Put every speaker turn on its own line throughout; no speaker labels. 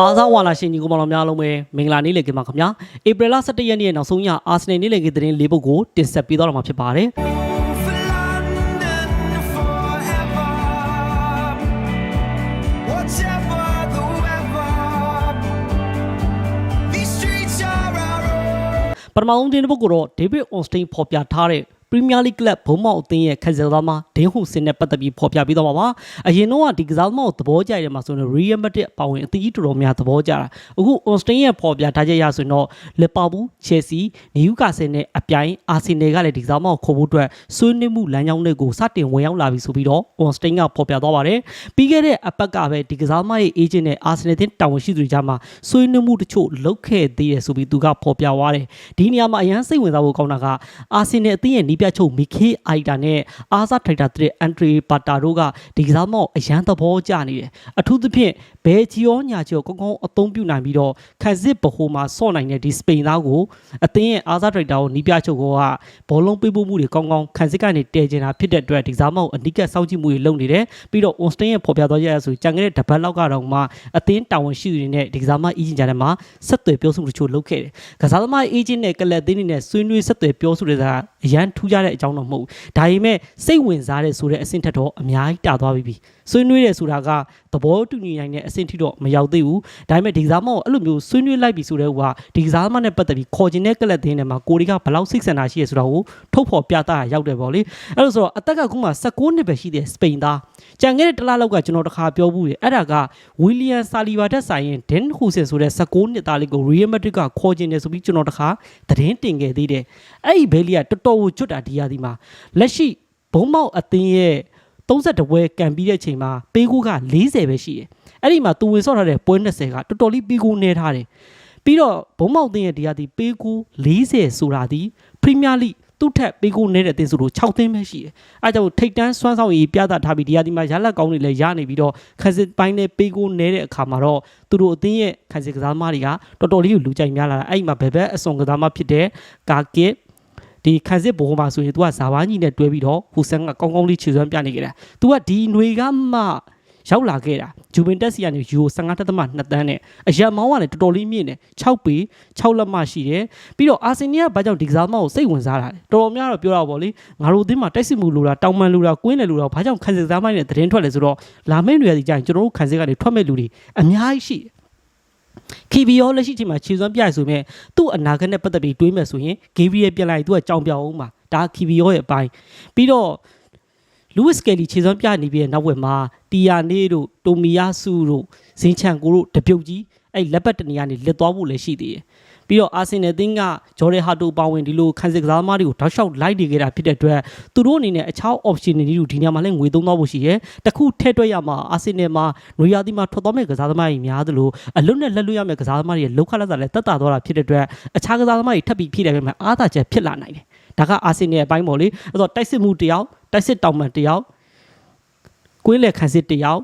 အားစားဝါလာရှင်ညီကိုမောင်တော်များလုံးပဲမင်္ဂလာနေ့လည်ခင်းပါခင်ဗျာဧပြီလ17ရက်နေ့နောက်ဆုံးရအာဆနယ်နေ့လည်ခင်းသတင်း၄ပုဒ်ကိုတင်ဆက်ပေးသွားတော့မှာဖြစ်ပါတယ်
For London forever, whatever the weather. These streets are our own.
ပထမဆုံးသတင်းတစ်ပုဒ်ကိုတော့ David Ornstein ဖော်ပြထားတဲ့ Premier League Club ဘုံမောက်အသင်းရဲ့ခက်စားသမားဒင်းဟူစင်နဲ့ပတ်သက်ပြီးဖော်ပြပေးတော့မှာပါအရင်တော့ကဒီကစားသမားကိုသဘောကျတယ်မှာဆိုရင် Real Madrid အပါဝင်အသင်းကြီးတော်တော်များသဘောကျတာအခု Ornstein ရဲ့ဖော်ပြထားချက်အရဆိုရင်တော့ Liverpool Chelsea Newcastle နဲ့အပြိုင် Arsenal ကလည်းဒီကစားသမားကိုခေါ်ဖို့အတွက်ဆွေးနွေးမှုလမ်းကြောင်းတွေကိုစတင်ဝင်ရောက်လာပြီဆိုပြီးတော့ Ornstein ကဖော်ပြသွားပါတယ်ပြီးခဲ့တဲ့အပတ်ကပဲဒီကစားသမားရဲ့ agent နဲ့ Arsenal တင်းတာဝန်ရှိသူတွေကြားမှာဆွေးနွေးမှုတချို့လုပ်ခဲ့သေးတယ်ဆိုပြီးသူကဖော်ပြသွားတယ်ဒီနေရာမှာအရန်စိတ်ဝင်စားဖို့ကောင်းတာက Arsenal အသင်းရဲ့နီးပြချုပ် Mikel Arteta နဲ့အာဇာထိုက်တာတဲ့ Andre Bata တို့ကဒီကစားမောက်အရန်သဘောကျနေတယ်အထူးသဖြင့် ဘယ်ချီရောညာချီရောကောင်းကောင်းအသုံးပြုနိုင်ပြီးတော့ခက်စစ်ဗဟိုမှာစော့နိုင်တဲ့ဒီစပိန်သားကိုအသင်းရဲ့အာဇာထိုက်တာကိုနီးပြချုပ်ကဘောလုံးပေးပို့မှုတွေကောင်းကောင်းခက်စစ်ကနေတည်ကျင်တာဖြစ်တဲ့အတွက်ဒီကစားမောက်အနိကစောင့်ကြည့်မှုတွေလုပ်နေတယ်ပြီးတော့ Onstain ရဲ့ဖော်ပြသွားရဆိုကြံခဲ့တဲ့တပတ်လောက်ကတော့မှအသင်းတာဝန်ရှိသူတွေနဲ့ဒီကစားမအီဂျင်ကြတဲ့မှာဆက်သွယ်ပြောဆိုမှုတချို့လုပ်ခဲ့တယ်ကစားသမားအေဂျင့်နဲ့ကလပ်သင်းတွေနဲ့ဆွေးနွေးဆက်သွယ်ပြောဆိုတဲ့စာအရန်ထူးခြားတဲ့အကြောင်းတော့မဟုတ်ဘူးဒါပေမဲ့စိတ်ဝင်စားတဲ့ဆိုတဲ့အဆင့်ထက်တော့အများကြီးတာသွားပြီပြီဆွေးနွေးတယ်ဆိုတာကသဘောတူညီနိုင်တဲ့အဆင့်ထိတော့မရောက်သေးဘူးဒါပေမဲ့ဒီကစားမကိုအဲ့လိုမျိုးဆွေးနွေးလိုက်ပြီဆိုတဲ့ဟိုကဒီကစားမနဲ့ပတ်သက်ပြီးခေါ်ကျင်တဲ့ကလပ်သင်းတွေမှာကိုရီကဘယ်လောက်စိတ်ဆန္ဒရှိရဆိုတာကိုထုတ်ဖော်ပြသရရောက်တယ်ပေါ့လေအဲ့လိုဆိုတော့အသက်ကခုမှ16နှစ်ပဲရှိတဲ့စပိန်သားကြံခဲ့တဲ့တစ်လလောက်ကကျွန်တော်တခါပြောဘူးလေအဲ့ဒါကဝီလီယံဆာလီဗာတက်ဆိုင်ရင်ဒင်ဟူဆင်ဆိုတဲ့16နှစ်သားလေးကိုရီယယ်မက်ဒရစ်ကခေါ်ကျင်တယ်ဆိုပြီးကျွန်တော်တခါသတင်းတင်ခဲ့သေးတယ်အဲ့ဒီဘဲလီကတော်တော်ကိုကျွတ်တာဒီရာဒီမှာလက်ရှိဘုံမောက်အသင်းရဲ့ 32ပွဲကန်ပြီးတဲ့ချိန်မှာပေးကူက40ပဲရှိတယ်အဲ့ဒီမှာသူဝင်ဆော့ထားတဲ့ပွဲ20ကတော်တော်လေးပေးကူနေထားတယ်ပြီးတော့ဘုံမောက်အသင်းရဲ့ဒီရာဒီပေးကူ40ဆိုတာဒီပရီးမီးယားလိသူ့ထက်ပေးကူနေတဲ့တင်ဆိုလို့6သင်းပဲရှိတယ်။အဲဒါကြောင့်ထိတ်တန်းစွမ်းဆောင်ရည်ပြသထားပြီးဒီရာဒီမှာရလက်ကောင်းတွေလည်းရနေပြီးတော့ခန်းစစ်ပိုင်းနဲ့ပေးကူနေတဲ့အခါမှာတော့သူတို့အသင်းရဲ့ခန်းစစ်ကစားသမားတွေကတော်တော်လေးကိုလူကြိုက်များလာတာအဲ့ဒီမှာဘယ်ဘက်အစွန်ကစားသမားဖြစ်တဲ့ကာကစ် ဒီခန်းစစ်ဘိုးမှာဆိုရင် तू ကဇာဝါကြီးနဲ့တွဲပြီးတော့ဟူဆန်ကကောင်းကောင်းလေးခြေစွမ်းပြနေကြတာ။ तू ကဒီຫນွေကမှရောက်လာခဲ့တာဂျူဗင်တက်စီကနေယူ15တက်သမ2တန်းနဲ့အရက်မောင်းကလည်းတော်တော်လေးမြင့်တယ်6ပေ6လက်မရှိတယ်ပြီးတော့အာဆင်နီကဘာကြောင့်ဒီကစားမကိုစိတ်ဝင်စားတာလဲတော်တော်များတော့ပြောတာပေါ့လေငါတို့အသင်းမှာတိုက်စစ်မှုလိုတာတောင်ပန်လိုတာကွင်းတယ်လိုတာဘာကြောင့်ခံစစ်စားမိုင်းနဲ့သတင်းထွက်လဲဆိုတော့လာမယ့်တွေစီကြရင်ကျွန်တော်တို့ခံစစ်ကနေထွက်မဲ့လူတွေအများကြီးရှိတယ် ခီဗီယောလက်ရှိချိန်မှာခြေစွမ်းပြရဆိုမဲ့သူ့အနာဂတ်နဲ့ပတ်သက်ပြီးတွေးမယ်ဆိုရင်ဂေဗရီယယ်ပြန်လာရင်သူကကြောင်ပြောင်အောင်ပါဒါခီဗီယောရဲ့အပိုင်းပြီးတော့လူးစ်ကယ်လီခြေစွမ်းပြနေပြီးတဲ့နောက်ဝက်မှာတီယာနေတို့တိုမီယာစုတို့ဇင်ချန်ကိုတို့တပြုတ်ကြီးအဲ့လက်ပတ်တနေရာနေလက်သွားဖို့လည်းရှိသေးတယ် ပြီးတော့အာဆင်နယ်အသင်းကဂျော်ဒန်ဟာတိုပါဝင်ဒီလိုခန်းစစ်ကစားသမားတွေကိုတောက်လျှောက်လိုက်နေကြတာဖြစ်တဲ့အတွက်သူတို့အနေနဲ့အခြား option တွေတို့ဒီနေရာမှာလည်းငွေသုံးသွားဖို့ရှိရဲတခုထည့်တွက်ရမှာအာဆင်နယ်မှာနွေရာသီမှာထွက်သွားမဲ့ကစားသမားတွေများသလိုအလွတ်နဲ့လက်လွတ်ရမဲ့ကစားသမားတွေရဲ့လောက်ခလက်စာလည်းတက်တာသွားတာဖြစ်တဲ့အတွက်အခြားကစားသမားတွေထပ်ပြီးဖြည့်တယ်ပြမယ်အားသာချက်ဖြစ်လာနိုင်တယ်ဒါကအာဆင်နယ်အပိုင်းပေါ့လေအဲ့တော့တိုက်စစ်မှုတယောက်တိုက်စစ်တောင်ပန်တယောက်ကွင်းလေခန်းစစ်တစ်ယောက်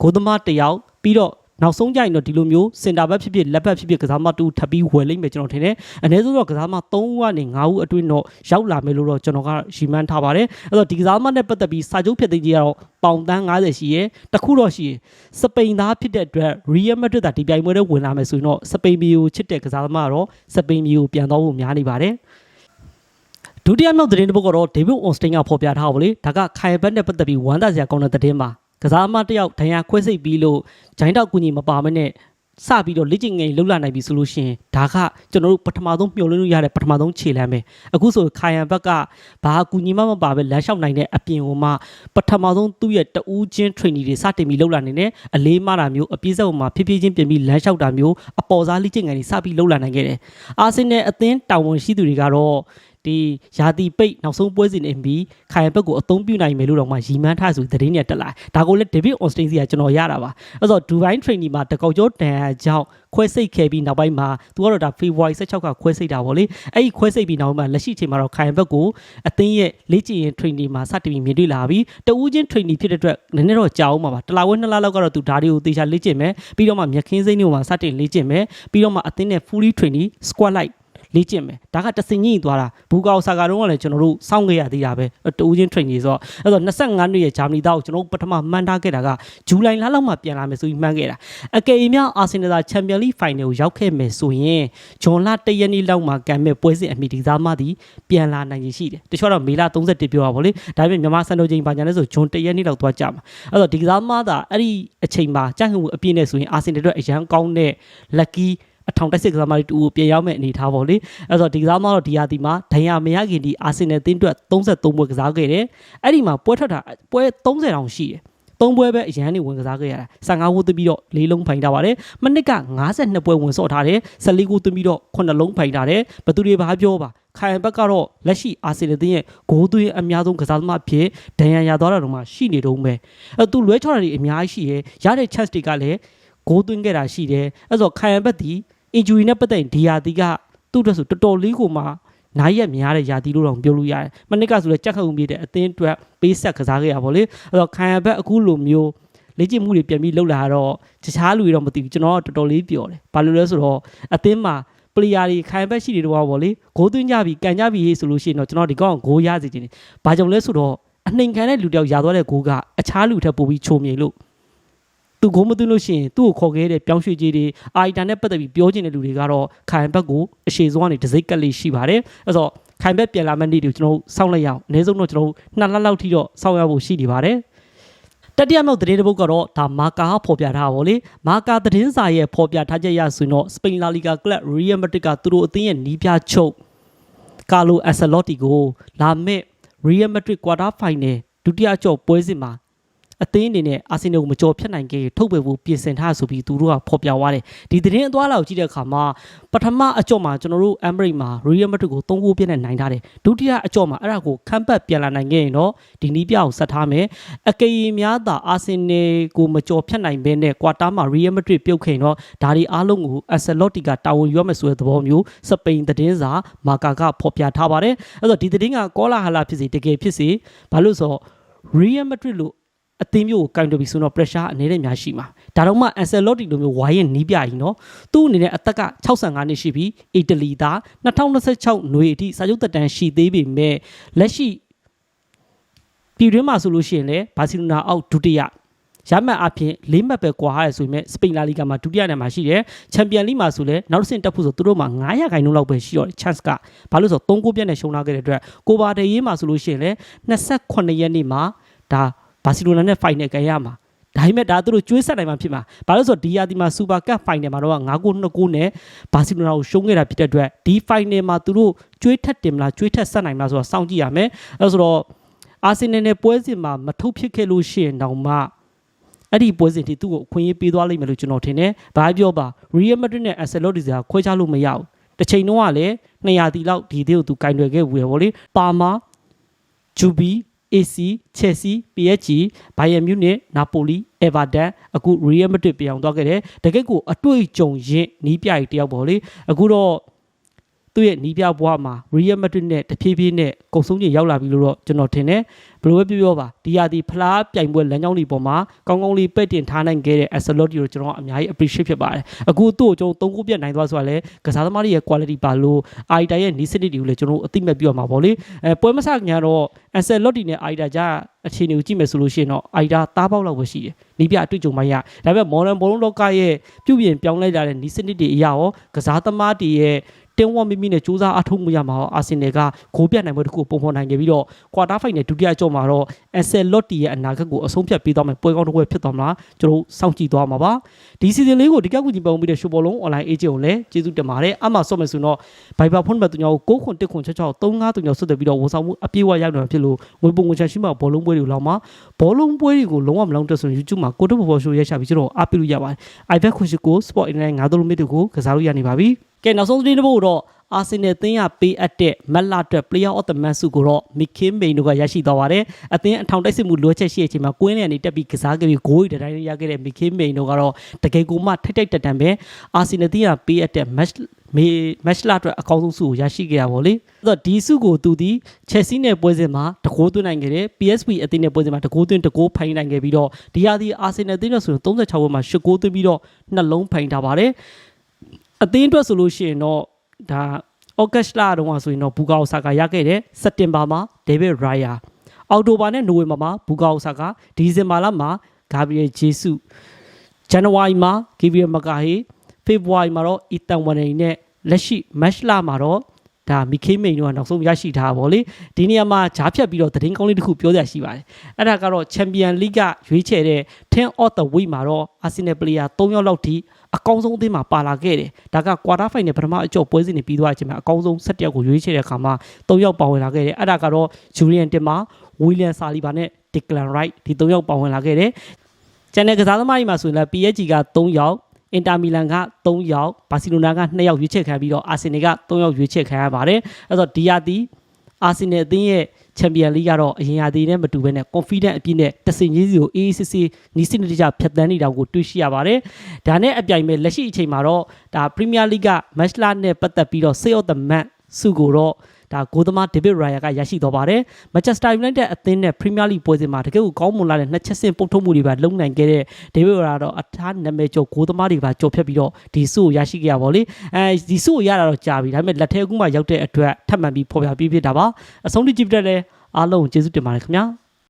ဂိုးသမားတစ်ယောက်ပြီးတော့ နောက်ဆုံးကြရင်တော့ဒီလိုမျိုးစင်တာဘက်ဖြစ်ဖြစ်လက်ဘက်ဖြစ်ဖြစ်ကစားမတူထပ်ပြီးဝယ်လိမ့်မယ်ကျွန်တော်ထင်တယ်အနည်းဆုံးတော့ကစားမ3ဦးကနေ5ဦးအတွင်းတော့ရောက်လာမယ်လို့တော့ကျွန်တော်ကရီမန်းထားပါတယ်အဲ့တော့ဒီကစားမနဲ့ပတ်သက်ပြီးစာချုပ်ဖြစ်သိကြီးကတော့ပေါင်တန်း90ရှိရယ်တခုတော့ရှိရယ်စပိန်သားဖြစ်တဲ့အတွက် Real Madrid ဒါဒီပြိုင်ပွဲတွေဝင်လာမယ်ဆိုရင်တော့စပိန်မျိုးချစ်တဲ့ကစားသမားကတော့စပိန်မျိုးပြန်တော့ဖို့များနေပါတယ်ဒုတိယမြောက်သတင်းတစ်ပုဒ်ကတော့ဒေးဗစ်အွန်စတိန်ကဖော်ပြထားပါလေဒါကခိုင်ဘတ်နဲ့ပတ်သက်ပြီးဝမ်းသာစရာကောင်းတဲ့သတင်းပါ ကစားမတစ်ယောက်ဒဏ်ရာခွဲစိတ်ပြီးလို့ဂျိုင်းတောက်ကူညီမပါမနဲ့စပြီးတော့လက်ကျင်ငယ်လှုပ်လာနိုင်ပြီဆိုလို့ရှိရင်ဒါကကျွန်တော်တို့ပထမဆုံးမျှော်လင့်လို့ရတဲ့ပထမဆုံးခြေလှမ်းပဲအခုဆိုခိုင်ယန်ဘက်ကဘာကူညီမမပါပဲလမ်းလျှောက်နိုင်တဲ့အပြင်ကိုမှပထမဆုံးသူ့ရဲ့တူးချင်း training တွေစတင်ပြီးလှုပ်လာနေတယ်အလေးမတာမျိုးအပြည့်စုံမှာဖြည်းဖြည်းချင်းပြင်ပြီးလမ်းလျှောက်တာမျိုးအပေါ်စားလက်ကျင်ငယ်တွေစပြီးလှုပ်လာနိုင်ခဲ့တယ်အာဆင်နယ်အသင်းတာဝန်ရှိသူတွေကတော့ ဒီယာတီပိတ်နောက်ဆုံးပွဲစဉ်နေပြီးခိုင်ဘက်ကိုအသုံးပြုနိုင်မယ်လို့တော့မှရီမန်းထားဆိုသတင်းတွေတက်လာဒါကိုလည်းဒေးဗစ်အွန်စတိန်စီကကျွန်တော်ရတာပါအဲ့တော့ဒူဘိုင်းထရိန်နီမှာတကောက်ကျော်တန်ကြောင့်ခွဲစိတ်ခဲ့ပြီးနောက်ပိုင်းမှာသူကတော့ဒါ February 16ကခွဲစိတ်တာဗောလေအဲ့ဒီခွဲစိတ်ပြီးနောက်ပိုင်းမှာလက်ရှိချိန်မှာတော့ခိုင်ဘက်ကိုအသင်းရဲ့လေ့ကျင့်ရင် training မှာစတင်ပြီးမြင်တွေ့လာပြီးတဦးချင်း training ဖြစ်တဲ့အတွက်နည်းနည်းတော့ကြာအောင်ပါပါတလာဝဲနှစ်လလောက်ကတော့သူဒါတွေကိုသေချာလေ့ကျင့်မယ်ပြီးတော့မှမြက်ခင်းစိမ့်တွေကိုမှစတင်လေ့ကျင့်မယ်ပြီးတော့မှအသင်းနဲ့ fully training squad light လေ့ကျင့်မယ်ဒါကတစင်ကြီးသွားတာဘူကာဆာကာတုန်းကလည်းကျွန်တော်တို့စောင့်ခဲ့ရသေးတာပဲတူးချင်း train ကြီးဆိုတော့အဲ့တော့25နှစ်ရဲ့ဂျာမနီသားကိုကျွန်တော်တို့ပထမမှန်းထားခဲ့တာကဇူလိုင်လလောက်မှပြန်လာမယ်ဆိုပြီးမှန်းခဲ့တာအကယ်၍များအာဆင်နယ်သာချန်ပီယံလိဖိုင်နယ်ကိုရောက်ခဲ့မယ်ဆိုရင်ဂျွန်လ1ရက်နေ့လောက်မှကံမဲ့ပွဲစဉ်အမိဒီစားမှသည်ပြန်လာနိုင်ရင်ရှိတယ်တချို့တော့မေလ31ပြောတာဗောလေဒါပေမဲ့မြန်မာစံတော်ချိန်ပါညာလဲဆိုဂျွန်1ရက်နေ့လောက်သွားကြမှာအဲ့တော့ဒီကစားမှသာအဲ့ဒီအချိန်မှာကြိုက်မှုအပြည့်နဲ့ဆိုရင်အာဆင်နယ်အတွက်အရန်ကောင်းတဲ့ lucky အထောင်တက်စစ်ကစားမလေးတူကိုပြန်ရောက်မဲ့အနေထားပေါ့လေအဲ့တော့ဒီကစားမတော့ဒီဟာဒီမှာဒဏ်ရာမရခင်ဒီအာဆင်နယ်တင်းအတွက်33ပွဲကစားခဲ့တယ်အဲ့ဒီမှာပွဲထွက်တာပွဲ30တောင်ရှိတယ်သုံးပွဲပဲအရန်နေဝင်ကစားခဲ့ရတာ15ခုသွင်းပြီးတော့၄လုံးဖိုင်ထားပါတယ်မနစ်က52ပွဲဝင်စော့ထားတယ်14ခုသွင်းပြီးတော့9လုံးဖိုင်ထားတယ်ဘသူတွေဘာပြောပါခိုင်ဘက်ကတော့လက်ရှိအာဆင်နယ်တင်းရဲ့ဂိုးသွင်းအများဆုံးကစားသမားဖြစ်ဒဏ်ရာရသွားတာတော့မှရှိနေတော့မယ်အဲ့သူလွဲချော်တာတွေအများကြီးရှိရယ်ရတဲ့ chance တွေကလည်းဂိုးသွင်းခဲ့တာရှိတယ်အဲ့တော့ခိုင်ဘက်ဒီ injury နဲ့ပတ်သက်ရင်ဒီယာတီကသူ့အတွက်ဆိုတော်တော်လေးကိုမှနိုင်ရက်များတဲ့ယာတီလို့တော့ပြောလို့ရတယ်။မနစ်ကဆိုလည်းကြက်ခုံပြတဲ့အသင်းအတွက်ပေးဆက်ကစားခဲ့ရပါလေ။အဲ့တော့ခံရဘက်အခုလိုမျိုးလေ့ကျင့်မှုတွေပြန်ပြီးလုပ်လာတော့တခြားလူတွေတော့မသိဘူးကျွန်တော်ကတော်တော်လေးပြောတယ်။ဘာလို့လဲဆိုတော့အသင်းမှာပလီယာတွေခံရဘက်ရှိနေတော့ဗောလေဂိုးသွင်းကြပြီကန်ကြပြီဆိုလို့ရှိရင်တော့ကျွန်တော်ဒီကောင်ဂိုးရစီခြင်းတယ်။ဘာကြောင့်လဲဆိုတော့အနှိမ်ခံတဲ့လူတယောက်ရာသွားတဲ့ဂိုးကအခြားလူထက်ပိုပြီးချုံမြိန်လို့ သူဂိုးမသွင်းလို့ရှိရင်သူ့ကိုခေါ်ခဲ့တဲ့ပြောင်းရွှေ့ကြီးတွေအာအီတာနဲ့ပတ်သက်ပြီးပြောချင်တဲ့လူတွေကတော့ခိုင်ဘက်ကိုအရှိဆုံးကနေဒစိတ်ကက်လေးရှိပါတယ်အဲ့တော့ခိုင်ဘက်ပြန်လာမယ့်နေ့တွေကျွန်တော်တို့စောင့်လိုက်ရအောင်အနည်းဆုံးတော့ကျွန်တော်တို့နှစ်လလောက်ထိတော့စောင့်ရဖို့ရှိနေပါတယ်တတိယမြောက်သတင်းတစ်ပုဒ်ကတော့ဒါမာကာကဖော်ပြထားတာဗောလေမာကာသတင်းစာရဲ့ဖော်ပြထားချက်ရဆိုရင်တော့စပိန်လာလီဂါကလပ်ရီယယ်မက်ဒရစ်ကသူတို့အသင်းရဲ့နီးပြချုပ်ကာလိုအက်ဆယ်လော့တီကိုလာမယ့်ရီယယ်မက်ဒရစ်ကွာတာဖိုင်နယ်ဒုတိယကြော့ပွဲစဉ်မှာ အသင်းအနေနဲ့အာဆင်နယ်ကိုမကြော်ဖြတ်နိုင်ခဲ့ရင်ထုတ်ပယ်ဖို့ပြင်ဆင်ထားဆိုပြီးသူတို့ကဖော်ပြသွားတယ်ဒီသတင်းအသွားလောက်ကြည့်တဲ့အခါမှာပထမအကြော့မှာကျွန်တော်တို့အမ်ဘရိတ်မှာရီယယ်မက်ဒရစ်ကို၃ဂိုးပြည့်နဲ့နိုင်ထားတယ်ဒုတိယအကြော့မှာအဲ့ဒါကိုခန့်ပတ်ပြန်လာနိုင်ခဲ့ရင်တော့ဒီနီးပြကိုဆက်ထားမယ်အကယ်၍များသာအာဆင်နယ်ကိုမကြော်ဖြတ်နိုင်ဘဲနဲ့ကွာတာမှာရီယယ်မက်ဒရစ်ပြုတ်ခင်တော့ဒါဒီအားလုံးကိုအက်ဆယ်လော့တီကတာဝန်ယူရမယ်ဆိုတဲ့သဘောမျိုးစပိန်သတင်းစာမာကာကဖော်ပြထားပါတယ်အဲ့တော့ဒီသတင်းကကောလာဟလာဖြစ်စေတကယ်ဖြစ်စေဘာလို့ဆိုတော့ Real Madrid လို့ အသင်းမျိုးကိုကင်တွယ်ပြီးဆိုတော့ pressure အနေနဲ့များရှိမှာဒါတော့မှ Ancelotti လိုမျိုးဝိုင်းရင်နီးပြကြီးနော်သူ့အနေနဲ့အသက်က65နှစ်ရှိပြီးအီတလီသား2026နွေအထိစာချုပ်သက်တမ်းရှိသေးပေမဲ့လက်ရှိပြည်တွင်းမှာဆိုလို့ရှိရင်လည်းဘာစီလိုနာအောက်ဒုတိယရမှတ်အပြင်၄မှတ်ပဲကွာရဲဆိုပေမဲ့စပိန်လာလီဂါမှာဒုတိယနယ်မှာရှိတယ်။ချန်ပီယံလိမှာဆိုလည်းနောက်တစ်ဆင့်တက်ဖို့ဆိုသူတို့မှာ900ခိုင်နှုန်းလောက်ပဲရှိတော့ chance ကဘာလို့ဆိုတော့3ကိုပြတ်နဲ့ရှုံးလာခဲ့တဲ့အတွက်ကိုဘာဒေးရေးမှာဆိုလို့ရှိရင်လည်း28ရက်နေ့မှာဒါ ဘာစီလိုနာနဲ့ final ကန်ရမှာဒါပေမဲ့ဒါသူတို့ကျွေးဆက်နိုင်မှာဖြစ်မှာဘာလို့ဆိုတော့ဒီယာဒီမှာစူပါကပ်ဖိုင်နယ်မှာတော့9ကို2ကိုနဲ့ဘာစီလိုနာကိုရှုံးခဲ့တာဖြစ်တဲ့အတွက်ဒီဖိုင်နယ်မှာသူတို့ကျွေးထက်တင်မလားကျွေးထက်ဆက်နိုင်မလားဆိုတော့စောင့်ကြည့်ရမယ်အဲဆိုတော့အာဆင်နယ်နဲ့ပွဲစဉ်မှာမထုတ်ဖြစ်ခဲ့လို့ရှိရင်တောင်မှအဲ့ဒီပွဲစဉ်ထိသူ့ကိုအခွင့်အရေးပေးသွားလိမ့်မယ်လို့ကျွန်တော်ထင်တယ်။ဘာပြောပါ Real Madrid နဲ့ Ancelotti ကခွဲခြားလို့မရဘူး။တစ်ချိန်လုံးကလည်း200တီလောက်ဒီသေးကိုသူကင်တွယ်ခဲ့ဘူးရယ်ဗောလေ။ပါမာဂျူဘီ AC Chelsea PSG Bayern Munich Napoli Everton အခု Real Madrid ပြောင်းသွားခဲ့တယ်တကယ့်ကိုအတွေ့အကြုံရင့်နီးပြကြီးတယောက်ပေါ့လေအခုတော့ သူ့ရဲ့နီးပြဘွားမှာ Real Madrid နဲ့တဖြည်းဖြည်းနဲ့ကုံဆုံးချင်းရောက်လာပြီလို့တော့ကျွန်တော်ထင်တယ်ဘယ်လိုပဲပြောပြောပါဒီဟာဒီဖလားပြိုင်ပွဲလမ်းကြောင်းတွေပေါ်မှာကောင်းကောင်းလေးပဲ့တင်ထားနိုင်ခဲ့တဲ့ Ancelotti ကိုကျွန်တော်အများကြီး appreciate ဖြစ်ပါတယ်အခုသူ့ကိုကျွန်တော်သုံးခုပြတ်နိုင်သွားဆိုတာလေကစားသမားတွေရဲ့ quality ပါလို့ Aida ရဲ့နီးစနစ်တွေကိုလည်းကျွန်တော်အသိမဲ့ပြရမှာပေါ့လေအဲပွဲမဆညာတော့ Ancelotti နဲ့ Aida ကြားအခြေအနေကိုကြည့်မယ်ဆိုလို့ရှိရင်တော့ Aida တားပေါက်လောက်ပဲရှိတယ်နီးပြအတွေ့အကြုံမှရဒါပေမဲ့ modern ဘောလုံးလောကရဲ့ပြုပြင်ပြောင်းလဲလာတဲ့နီးစနစ်တွေအရာရောကစားသမားတွေရဲ့ တင်းဝမိမိနဲ့စူးစမ်းအထုံးမှုရမှာတော့အာဆင်နယ်ကဂိုးပြတ်နိုင်ပွဲတစ်ခုပုံဖော်နိုင်ခဲ့ပြီးတော့ကွာတာဖိုင်နယ်ဒုတိယအကြော့မှာတော့အန်ဆယ်လော့တီရဲ့အနာဂတ်ကိုအဆုံးဖြတ်ပေးသွားမယ်ပွဲကောင်းတစ်ပွဲဖြစ်သွားမလားကျွန်တော်စောင့်ကြည့်သွားမှာပါဒီစီဇန်လေးကိုဒီကကူကြီးပုံပြီးတဲ့ရှိုးဘောလုံး online agent ကိုလည်းကျေးဇူးတင်ပါတယ်အမှဆော့မယ်ဆိုတော့ Viber ဖုန်းနံပါတ်တူညာကို6ခွန်1ခွန်6 6 35တူညာဆွတ်တယ်ပြီးတော့ဝန်ဆောင်မှုအပြည့်အဝရောက်နေမှာဖြစ်လို့ငွေပုံငွေချရှိမှာဘောလုံးပွဲတွေကိုလောက်မှာဘောလုံးပွဲတွေကိုလုံးဝမလုံးတက်ဆိုရင် YouTube မှာကိုတုဘော်ဘော်ရှိုးရရှာပြီးကျွန်တော်အားပေးလို့ရပါတယ် iPad ခွန်ရှိကို Sport Internet ငါးတို့လိုမြစ်တွေကိုကစားလို့ရနေပါပြီ ကဲနောက်ဆုံးသတင်းတစ်ပုဒ်တော့အာဆင်နယ်သင်းရပေးအပ်တဲ့မက်လာအတွက် Player of the Match ဆုကိုတော့မီကင်းမိန်တို့ကရရှိသွားပါတယ်။အသင်းအထောင်တိုက်စစ်မှုလိုချက်ရှိတဲ့အချိန်မှာကွင်းလျံနေတက်ပြီးကစားခဲ့ပြီးဂိုးရီတိုင်းရခဲ့တဲ့မီကင်းမိန်တို့ကတော့တကယ်ကိုမှထိုက်ထိုက်တန်တန်ပဲအာဆင်နယ်သင်းရပေးအပ်တဲ့ match မေမက်လာအတွက်အကောင်းဆုံးဆုကိုရရှိခဲ့ရပါလေ။အဲ့တော့ဒီဆုကိုသူဒီချက်စီနဲ့ပွဲစဉ်မှာတကိုးသွင်းနိုင်ခဲ့တယ် PSV အသင်းနဲ့ပွဲစဉ်မှာတကိုးသွင်းတကိုးဖိုင်နိုင်ခဲ့ပြီးတော့ဒီဟာဒီအာဆင်နယ်အသင်းနဲ့ဆိုရင်36ပွဲမှာ10ကိုးသွင်းပြီးတော့နှလုံးဖိုင်ထားပါတယ်။ အသင်းအတွက်ဆိုလို့ရှိရင်တော့ဒါဩဂတ်စ်လတုန်းကဆိုရင်တော့ဘူကာအိုဆာကာရခဲ့တယ်စက်တင်ဘာမှာဒေးဗစ်ရိုင်ယာအောက်တိုဘာနဲ့နိုဝင်ဘာမှာဘူကာအိုဆာကာဒီဇင်ဘာလမှာဂါဘရီယယ်ဂျေဆုဇန်နဝါရီမှာဂီဘရီယယ်မကာဟေဖေဖော်ဝါရီမှာတော့အီတန်ဝနေနဲ့လက်ရှိမတ်လမှာတော့ဒါမီခေးမိန်တို့ကနောက်ဆုံးရရှိထားတာဗောလေဒီနေရာမှာဂျားဖြတ်ပြီးတော့သတင်းကောင်းလေးတစ်ခုပြောရရှိပါတယ်အဲ့ဒါကတော့ချန်ပီယံလိကရွေးချယ်တဲ့10 of the week မှာတော့အာဆင်နယ်ပလေယာ3ယောက်လောက်ထိ အကောင်းဆုံးအသင်းမှာပါလာခဲ့တယ်ဒါကကွာတာဖိုင်နယ်ပထမအကျော်ပွဲစဉ်တွေပြီးသွားခြင်းမှာအကောင်းဆုံး7ယောက်ကိုရွေးချယ်တဲ့အခါမှာ3ယောက်ပါဝင်လာခဲ့တယ်အဲ့ဒါကတော့ဂျူရီယန်တင်မာဝီလီယံဆာလီဘာနဲ့ဒီကလန်ရိုက်ဒီ3ယောက်ပါဝင်လာခဲ့တယ်ကျန်တဲ့ကစားသမားတွေမှာဆိုရင်လည်း PSG က3ယောက်အင်တာမီလန်က3ယောက်ဘာစီလိုနာက2ယောက်ရွေးချယ်ခံပြီးတော့အာဆင်နယ်က3ယောက်ရွေးချယ်ခံရပါတယ်အဲ့တော့ဒီယာတီ အာဆင်နယ်အသင်းရဲ့ချန်ပီယံလိကတော့အရင်ရာသီနဲ့မတူဘဲနဲ့ confident အပြည့်နဲ့တဆင်ကြီးစီကိုအေးအေးဆေးဆေးနီးစနစ်တကျဖြတ်တန်းနေတာကိုတွေ့ရှိရပါတယ်။ဒါနဲ့အပြိုင်မဲ့လက်ရှိအချိန်မှာတော့ဒါ Premier League က match လာနဲ့ပတ်သက်ပြီးတော့ Save of the Match စုကိုတော့ ဒါဂိုးသမားဒေးဗစ်ရိုင်ယာကရရှိသွားပါတယ်။ Manchester United အသင်းနဲ့ Premier League ပွဲစဉ်မှာတကယ်ကိုကောင်းမွန်လာတဲ့နှစ်ချက်စင်ပုတ်ထုတ်မှုတွေပါလုံနိုင်ခဲ့တဲ့ဒေးဗစ်ရိုင်ယာတော့အထားနာမည်ကျော်ဂိုးသမားတွေပါကြော်ဖြတ်ပြီးတော့ဒီစုကိုရရှိခဲ့ရပါဘောလေ။အဲဒီစုကိုရတာတော့ကြာပြီ။ဒါပေမဲ့လက်ထဲကူးမှရောက်တဲ့အတွက်ထပ်မံပြီးဖော်ပြပြီးဖြစ်တာပါ။အဆုံးထိကြည့်ပြတဲ့လဲအားလုံးကိုကျေးဇူးတင်ပါတယ်ခင်ဗျာ။